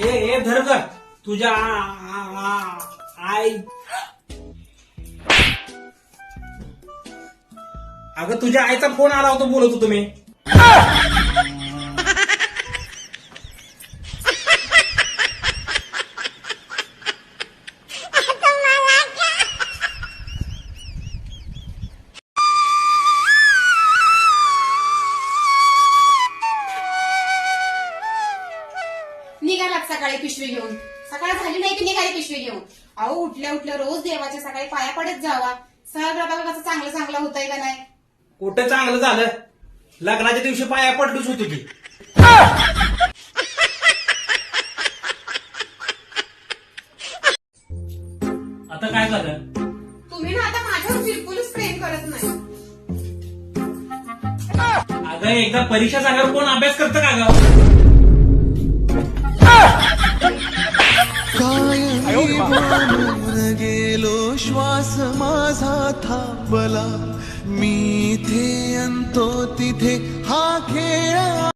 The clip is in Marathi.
ए ए धर तुझ्या आ- आ- आई. अगं तुझ्या आईचा फोन आला होता बोलत होतो मी. निघालात सकाळी पिशवी घेऊन. सकाळ झाली नाही की निघाली पिशवी घेऊन. अहो उठल्या उठल्या रोज देवाच्या सकाळी पाया पडत जावा. बघा कसं चांगलं चांगलं होतंय का नाही? कुठं चांगलं झालं? लग्नाच्या दिवशी पाया पडलीच होती की. आता काय झालं? तुम्ही ना आता माझ्यावर बिलकुलच प्रेम करत नाही. अगं एकदा परीक्षा झाल्यावर कोण अभ्यास करतं का ग? गेलो श्वास माझा थांबला. मी इथे अंतो तिथे हा खेळ